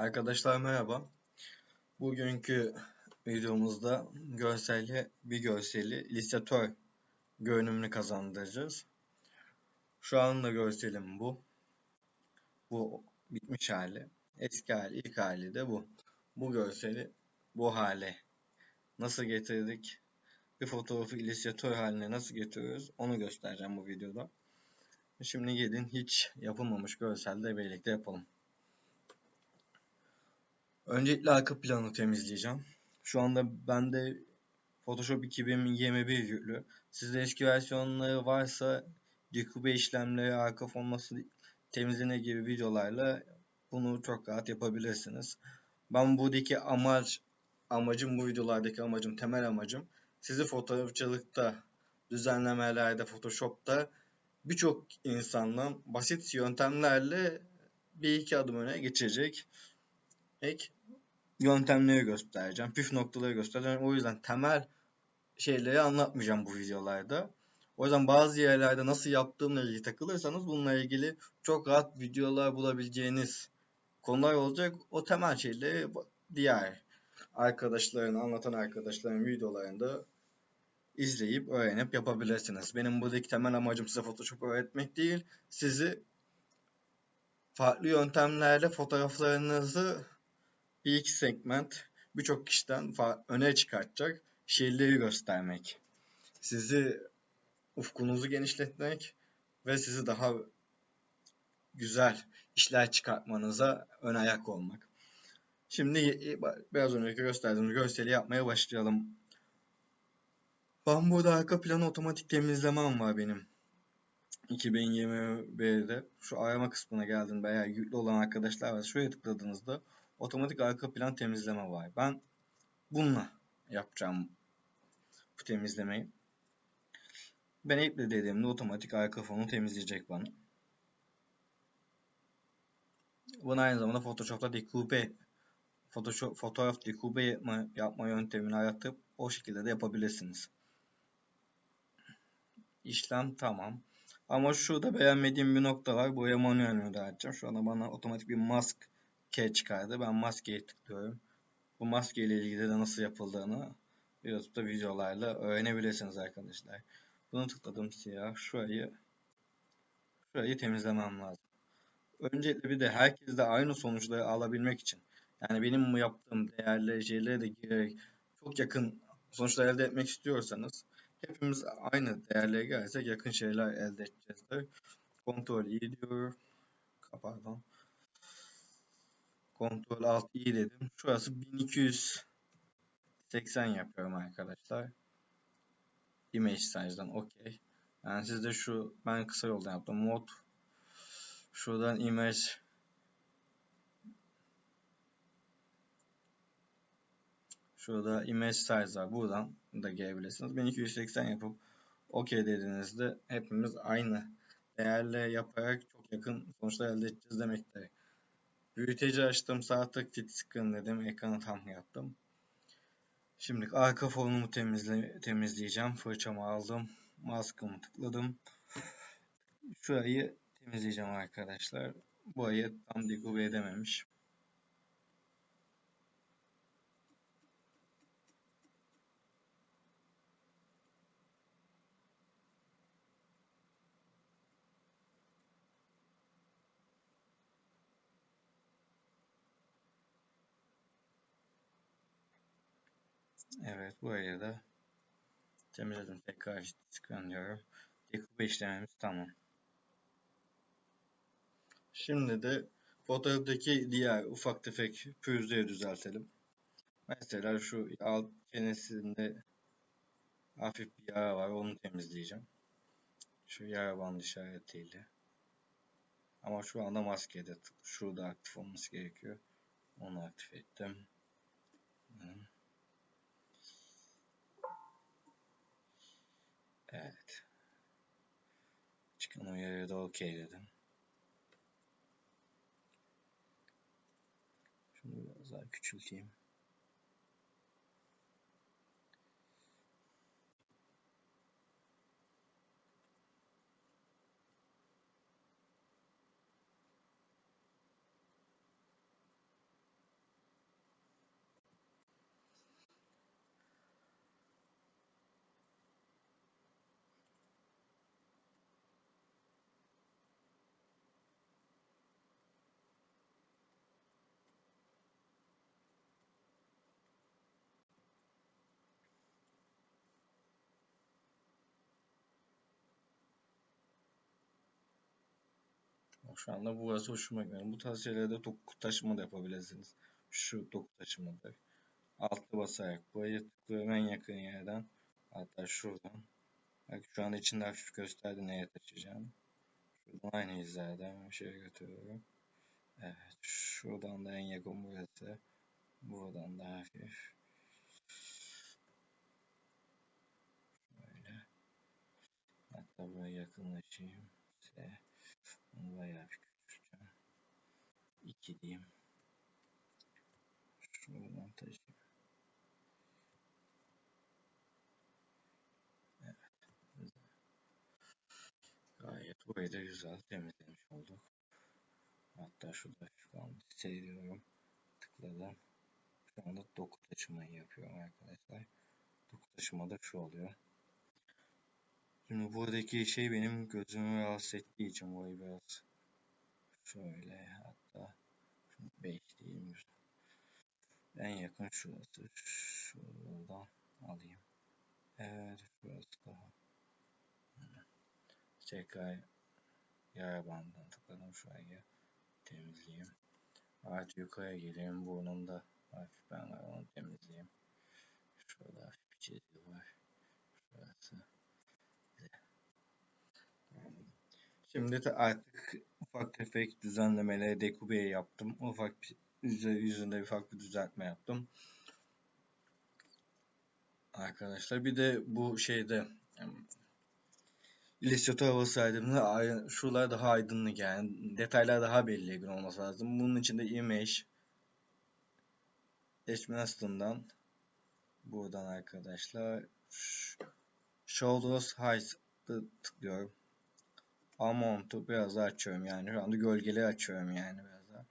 Arkadaşlar merhaba. Bugünkü videomuzda görseli bir görseli illüstratör görünümünü kazandıracağız. Şu anda görselim bu. Bu bitmiş hali. Eski hali, ilk hali de bu. Bu görseli bu hale nasıl getirdik? Bir fotoğrafı illüstratör haline nasıl getiriyoruz? Onu göstereceğim bu videoda. Şimdi gelin hiç yapılmamış görselde birlikte yapalım. Öncelikle arka planı temizleyeceğim. Şu anda bende Photoshop 2021 yüklü. Sizde eski versiyonları varsa decoupe işlemleri, arka fon nasıl temizlenir gibi videolarla bunu çok rahat yapabilirsiniz. Ben buradaki amaç, amacım bu videolardaki amacım, temel amacım sizi fotoğrafçılıkta, düzenlemelerde, Photoshop'ta birçok insandan basit yöntemlerle bir iki adım öne geçecek ek yöntemleri göstereceğim. Püf noktaları göstereceğim. O yüzden temel şeyleri anlatmayacağım bu videolarda. O yüzden bazı yerlerde nasıl yaptığımla ilgili takılırsanız bununla ilgili çok rahat videolar bulabileceğiniz konular olacak. O temel şeyleri diğer arkadaşların, anlatan arkadaşların videolarında izleyip öğrenip yapabilirsiniz. Benim buradaki temel amacım size Photoshop öğretmek değil, sizi farklı yöntemlerle fotoğraflarınızı bir iki segment birçok kişiden öne çıkartacak şeyleri göstermek. Sizi ufkunuzu genişletmek ve sizi daha güzel işler çıkartmanıza ön ayak olmak. Şimdi biraz önceki gösterdiğim görseli yapmaya başlayalım. Ben arka planı otomatik temizlemem var benim. 2021'de şu arama kısmına geldiğinde veya yüklü olan arkadaşlar var. Şuraya tıkladığınızda otomatik arka plan temizleme var. Ben bununla yapacağım bu temizlemeyi. Ben ekle dediğimde otomatik arka fonu temizleyecek bana. Bunu aynı zamanda Photoshop'ta decoupe Photoshop fotoğraf decoupe yapma, yapma yöntemini aratıp o şekilde de yapabilirsiniz. İşlem tamam. Ama şurada beğenmediğim bir nokta var. Buraya manuel müdahale edeceğim. Şu anda bana otomatik bir mask key çıkardı. Ben maskeyi tıklıyorum. Bu maske ile ilgili de nasıl yapıldığını YouTube'da videolarla öğrenebilirsiniz arkadaşlar. Bunu tıkladım siyah. Şurayı şurayı temizlemem lazım. Öncelikle bir de herkes de aynı sonuçları alabilmek için yani benim yaptığım değerli şeylere de girerek çok yakın sonuçlar elde etmek istiyorsanız hepimiz aynı değerlere gelirsek yakın şeyler elde edeceğizdir. Kontrol i diyor. Pardon. Kontrol alt i dedim. Şurası 1280 yapıyorum arkadaşlar. Image size'dan okey. Yani sizde şu ben kısa yoldan yaptım. Mod şuradan image Şurada image size var. Buradan da gelebilirsiniz. 1280 yapıp OK dediğinizde hepimiz aynı değerle yaparak çok yakın sonuçlar elde edeceğiz demektir. Büyüteci açtım. Sağ tık fit screen dedim. Ekranı tam yaptım. Şimdi arka fonumu temizle temizleyeceğim. Fırçamı aldım. Maskımı tıkladım. Şurayı temizleyeceğim arkadaşlar. Bu ayı tam dekube edememiş. Evet buraya da temizledim. Tekrar tıklanıyorum. Dekoupe işlememiz tamam. Şimdi de fotoğraftaki diğer ufak tefek pürüzleri düzeltelim. Mesela şu alt çenesinde hafif bir yara var. Onu temizleyeceğim. Şu yara bandı işaretiyle. Ama şu anda maskede. Şurada aktif olması gerekiyor. Onu aktif ettim. Evet. Çıkan uyarıya da okey dedim. Şunu biraz daha küçülteyim. Şu anda. Burası hoşuma gidiyor. Bu tarz şeylerde doku taşıma da yapabilirsiniz. Şu doku taşımadır. Altı basarak buraya tıklıyorum en yakın yerden. Hatta şuradan. Bak şu an içinde hafif gösterdi neye taşıyacağım. Şuradan aynı hizada bir şeye götürüyorum. Evet. Şuradan da en yakın burası. Buradan da hafif. Böyle. Hatta buraya yakınlaşayım. Size bunu bayağı küçülteceğim. 2 diyeyim. Şuradan taşıyayım. Evet. Gayet burayı da güzel temizlemiş olduk. Hatta şurada hafif kalmış. Seviyorum. Tıkladım. Şu anda doku taşımayı yapıyorum arkadaşlar. Doku taşıma da şu oluyor. Şimdi buradaki şey benim gözümü rahatsız ettiği için burayı biraz şöyle hatta 5 diyeyim. En yakın şurası. Şuradan alayım. Evet şurası daha. Tekrar yara bandına tıkladım şuraya temizleyeyim. Artık yukarıya geleyim burnunda hafif ben onu temizleyeyim. Şurada hafif bir çizgi var. Şurası. Şimdi de artık ufak tefek düzenlemeleri dekubeye yaptım. Ufak bir yüzü, yüzünde ufak bir düzeltme yaptım. Arkadaşlar bir de bu şeyde illüstratör havası aydınlığı şuralar daha aydınlık yani detaylar daha belirgin olması lazım. Bunun için de image Eşminaston'dan buradan arkadaşlar Shoulders Height'ı tıklıyorum. Amount'u biraz daha açıyorum yani. Şu anda gölgeleri açıyorum yani biraz daha.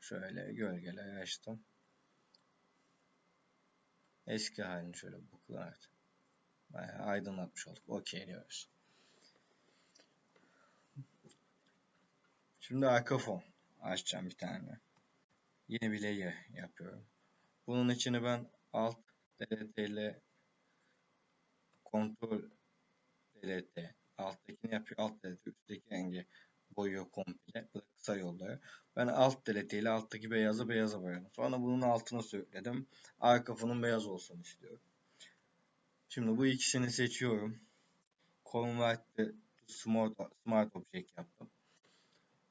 Şöyle gölgeleri açtım. Eski halini şöyle buklar. Bayağı aydınlatmış olduk. Okey diyoruz. Şimdi arka fon açacağım bir tane. Yeni bir layer yapıyorum. Bunun içini ben alt DLT ile kontrol DLT alttakini yapıyor. Alt DLT üstteki rengi boyuyor komple. Bu da kısa yolları. Ben alt DLT ile alttaki beyazı beyaza boyadım. Sonra bunun altına söyledim. Arka fonun beyaz olsun istiyorum. Şimdi bu ikisini seçiyorum. Convert to Smart, Smart Object yaptım.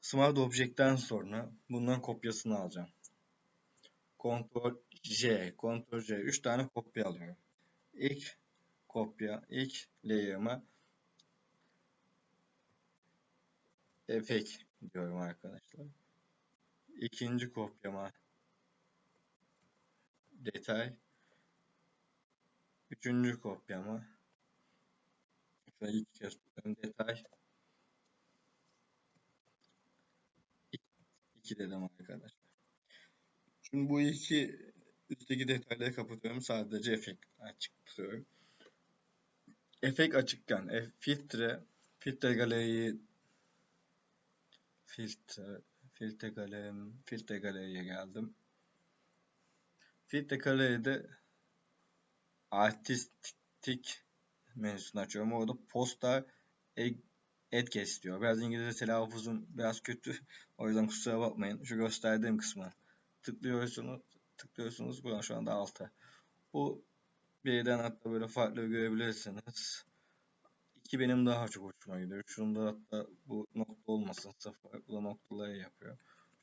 Smart Object'ten sonra bundan kopyasını alacağım. Ctrl J, Ctrl J 3 tane kopya alıyorum. İlk kopya, ilk layer'ıma efekt diyorum arkadaşlar. İkinci kopyama detay. Üçüncü kopyama şöyle iki kez detay. İki dedim arkadaşlar. Şimdi bu iki üstteki detayları kapatıyorum. Sadece efekt açık tutuyorum. Efekt açıkken e, filtre filtre galeriyi filtre filtre galeri filtre galeriye geldim. Filtre galeride artistik menüsünü açıyorum. Orada poster et diyor. Biraz İngilizce telaffuzum biraz kötü. O yüzden kusura bakmayın. Şu gösterdiğim kısmı tıklıyorsunuz. Tıklıyorsunuz. Buradan şu anda alta. Bu birden hatta böyle farklı görebilirsiniz. İki benim daha çok hoşuma gidiyor. Şunda hatta bu nokta olmasın sıfır. Bu da noktaları yapıyor.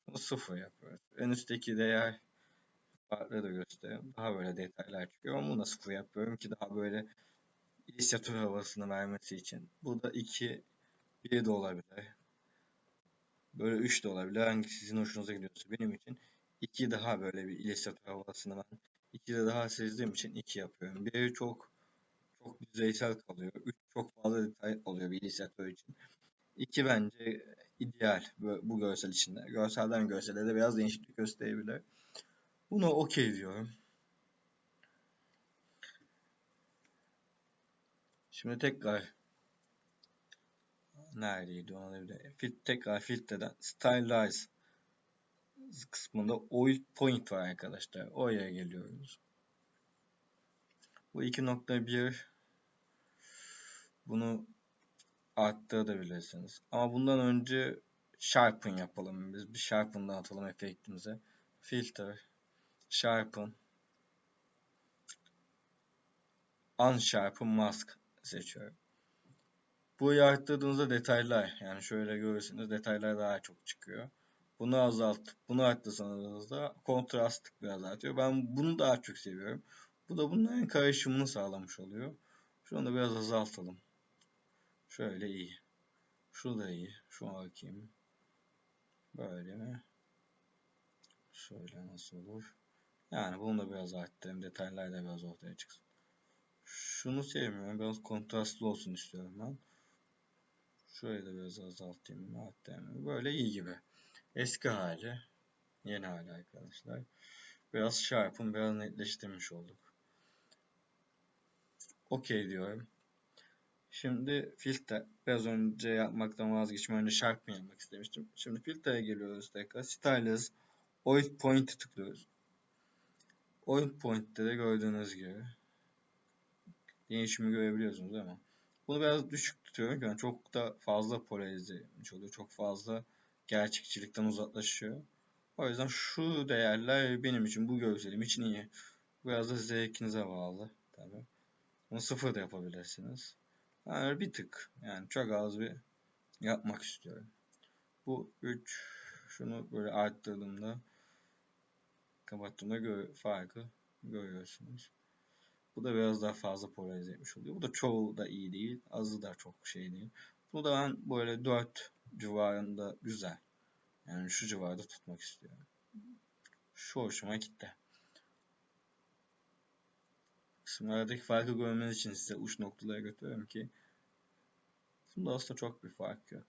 Bunu sıfır yapıyor. En üstteki değer farklı da göstereyim. Daha böyle detaylar çıkıyor. Ama bunu da sıfır yapıyorum ki daha böyle illüstratör havasını vermesi için. Bu da 2 1 de olabilir. Böyle 3 de olabilir. Hangisi sizin hoşunuza gidiyorsa. Benim için 2 daha böyle bir illüstratör havasını ben 2 de daha sezdiğim için 2 yapıyorum. 1 çok çok yüzeysel kalıyor. 3 çok fazla detay oluyor bir illüstratör için. 2 bence ideal bu, görsel içinde. Görselden görsele de biraz değişiklik gösterebilir. Bunu okey diyorum. Şimdi tekrar neredeydi ona bir fit tekrar filtreden stylize kısmında oil point var arkadaşlar. Oraya geliyoruz. Bu 2.1 bunu arttırabilirsiniz. Ama bundan önce sharpen yapalım biz. Bir sharpen atalım efektimize. Filter, sharpen, unsharpen mask seçiyorum. Bu arttırdığınızda detaylar yani şöyle görürsünüz detaylar daha çok çıkıyor. Bunu azaltıp bunu arttırsanız da kontrast biraz artıyor. Ben bunu daha çok seviyorum. Bu da bunların karışımını sağlamış oluyor. Şunu da biraz azaltalım. Şöyle iyi. Şu da iyi. Şuna bakayım. Böyle mi? Şöyle nasıl olur? Yani bunu da biraz arttırayım. Detaylar da biraz ortaya çıksın. Şunu sevmiyorum. Biraz kontrastlı olsun istiyorum ben. Şurayı da biraz azaltayım. Arttırayım. Böyle iyi gibi. Eski hali. Yeni hali arkadaşlar. Biraz sharp'ın biraz netleştirmiş olduk. Okey diyorum. Şimdi filtre. Biraz önce yapmaktan vazgeçtim. Önce sharp yapmak istemiştim. Şimdi filtreye geliyoruz tekrar. Stylus. Oil Point'e tıklıyoruz. Oil Point'te de gördüğünüz gibi değişimi görebiliyorsunuz mi? Bunu biraz düşük tutuyorum. Yani çok da fazla polarize oluyor. Çok fazla gerçekçilikten uzaklaşıyor. O yüzden şu değerler benim için bu görselim için iyi. Biraz da zevkinize bağlı tabi. Bunu sıfır da yapabilirsiniz. Yani bir tık yani çok az bir yapmak istiyorum. Bu 3 şunu böyle arttırdığımda kapattığımda gör, farkı görüyorsunuz. Bu da biraz daha fazla polarize etmiş oluyor. Bu da çoğu da iyi değil. Azı da çok şey değil. Bunu da ben böyle 4 civarında güzel. Yani şu civarda tutmak istiyorum. Şu hoşuma gitti. Kısımlardaki farkı görmeniz için size uç noktalara götürüyorum ki bunda aslında çok bir fark yok.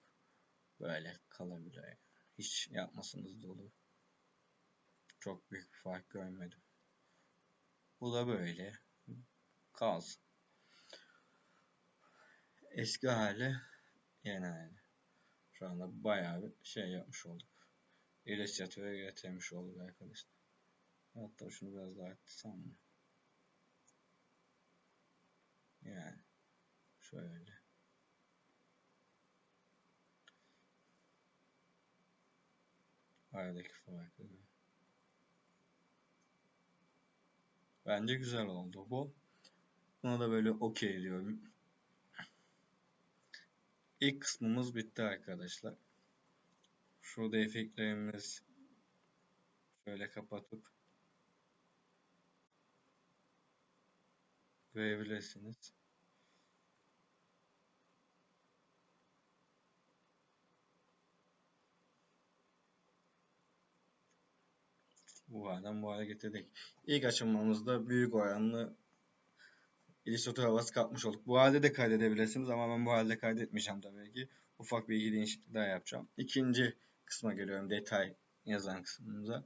Böyle kalabilir. Hiç yapmasanız da olur. Çok büyük bir fark görmedim. Bu da böyle. Kalsın. Eski hali yeni hali. Şu anda bayağı bir şey yapmış olduk. İllüstratöre getirmiş olduk arkadaşlar. Hatta şunu biraz daha arttırsam mı? Yani şöyle. Aradaki farkı. Bence güzel oldu bu. Buna da böyle okey diyorum. İlk kısmımız bitti arkadaşlar. Şurada efektlerimiz şöyle kapatıp görebilirsiniz. Bu halden bu hale getirdik. İlk aşamamızda büyük oranlı illüstratör havası katmış olduk. Bu halde de kaydedebilirsiniz ama ben bu halde kaydetmeyeceğim tabii ki. Ufak bir iki değişiklik daha yapacağım. İkinci kısma geliyorum. Detay yazan kısmımıza.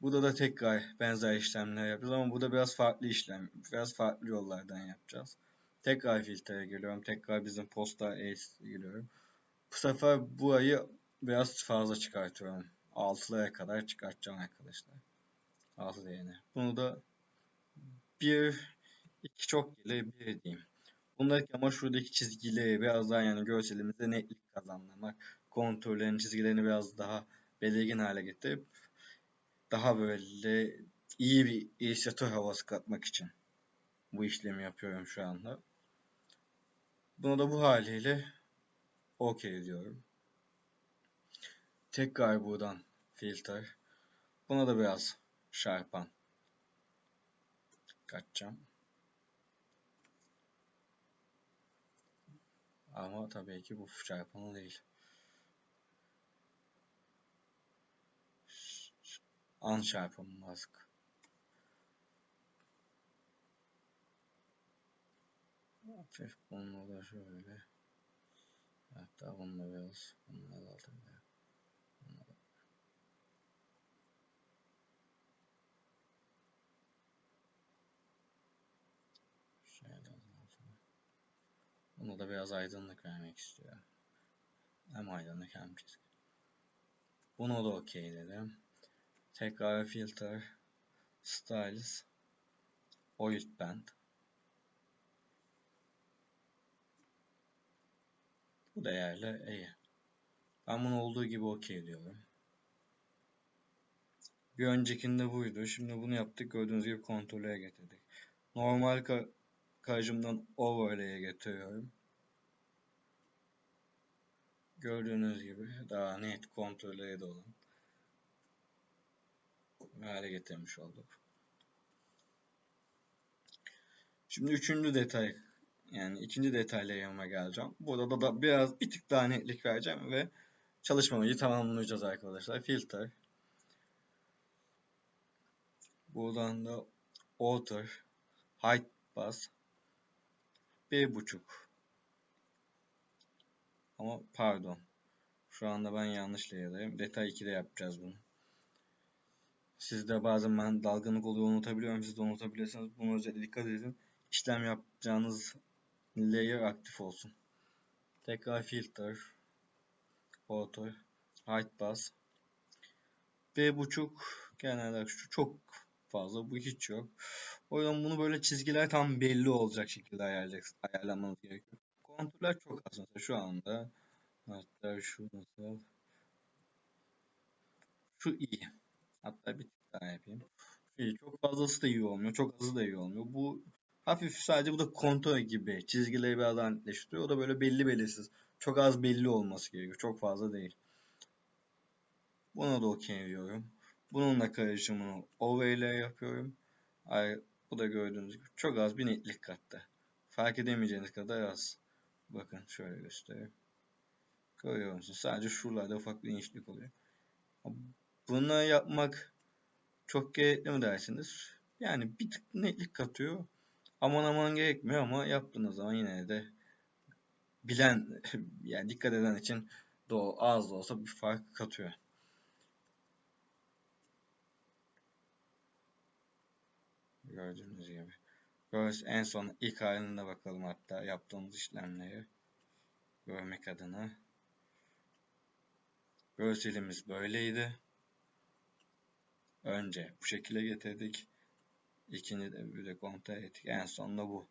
Burada da tekrar benzer işlemler yapacağız ama burada biraz farklı işlem, biraz farklı yollardan yapacağız. Tekrar filtreye geliyorum. Tekrar bizim posta Ace geliyorum. Bu sefer burayı biraz fazla çıkartıyorum. 6'lara kadar çıkartacağım arkadaşlar. 6 değerini. Bunu da bir iki çok gelir bir diyeyim. Bundaki ama şuradaki çizgileri biraz daha yani görselimizde netlik kazandırmak. Kontrollerin çizgilerini biraz daha belirgin hale getirip daha böyle iyi bir illüstratör havası katmak için bu işlemi yapıyorum şu anda. Bunu da bu haliyle OK diyorum. Tekrar buradan filter. Buna da biraz şarpan kaçacağım. Ama tabii ki bu çarpanı değil. An çarpımı mask. Hafif bununla da şöyle. Hatta bununla biraz bununla azaltabilirim. Bunu da biraz aydınlık vermek istiyorum. Hem aydınlık hem çizgi. Bunu da okey dedim. Tekrar filter, styles, oil band. Bu değerli iyi. Ben bunu olduğu gibi okey diyorum. Bir öncekinde buydu. Şimdi bunu yaptık. Gördüğünüz gibi kontrole getirdik. Normal ka karşımdan overlay'e getiriyorum. Gördüğünüz gibi daha net kontrole de olan hale getirmiş olduk. Şimdi üçüncü detay yani ikinci detaylarıma geleceğim. Burada da biraz bir tık daha netlik vereceğim ve çalışmamızı tamamlayacağız arkadaşlar. Filter. Buradan da Alter. Height bas. Bir buçuk. Ama pardon. Şu anda ben yanlış layerdayım. Detay 2'de yapacağız bunu. Sizde bazen ben dalgınlık oluyor unutabiliyorum. Siz de unutabilirsiniz. Buna özellikle dikkat edin. İşlem yapacağınız layer aktif olsun. Tekrar filter. Auto. Height bas. Bir buçuk genelde şu çok fazla. Bu hiç yok. O yüzden bunu böyle çizgiler tam belli olacak şekilde ayarlamanız gerekiyor. Kontürler çok az. Mesela şu anda hatta şu nasıl şu iyi. Hatta bir tık daha yapayım. Şu iyi. Çok fazlası da iyi olmuyor. Çok azı da iyi olmuyor. Bu hafif sadece bu da kontrol gibi. Çizgileri biraz daha netleştiriyor. O da böyle belli belirsiz. Çok az belli olması gerekiyor. Çok fazla değil. Buna da okey diyorum. Bununla karışımını overlay yapıyorum. Ay, bu da gördüğünüz gibi çok az bir netlik kattı. Fark edemeyeceğiniz kadar az. Bakın şöyle göstereyim. Görüyor musunuz? Sadece şuralarda ufak bir inişlik oluyor. Bunu yapmak çok gerekli mi dersiniz? Yani bir tık netlik katıyor. Aman aman gerekmiyor ama yaptığınız zaman yine de bilen yani dikkat eden için de az da olsa bir fark katıyor. Gördüğünüz gibi. Görs en son ilk halinde bakalım hatta yaptığımız işlemleri görmek adına. Görselimiz böyleydi. Önce bu şekilde getirdik. İkinci de bir de kontrol ettik. En sonunda bu.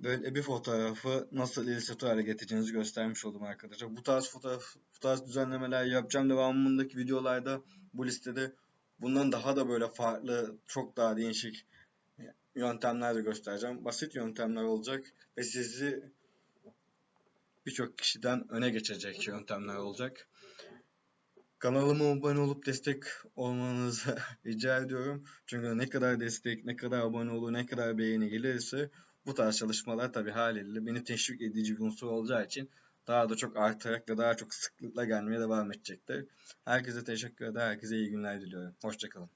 Böyle bir fotoğrafı nasıl illüstratör hale getireceğinizi göstermiş oldum arkadaşlar. Bu tarz fotoğraf, bu tarz düzenlemeler yapacağım. Devamındaki videolarda bu listede bundan daha da böyle farklı, çok daha değişik yöntemler de göstereceğim. Basit yöntemler olacak ve sizi birçok kişiden öne geçecek yöntemler olacak. Kanalıma abone olup destek olmanızı rica ediyorum. Çünkü ne kadar destek, ne kadar abone olur, ne kadar beğeni gelirse bu tarz çalışmalar tabi haliyle beni teşvik edici bir unsur olacağı için daha da çok artarak ve daha çok sıklıkla gelmeye devam edecektir. Herkese teşekkür ederim. Herkese iyi günler diliyorum. Hoşçakalın.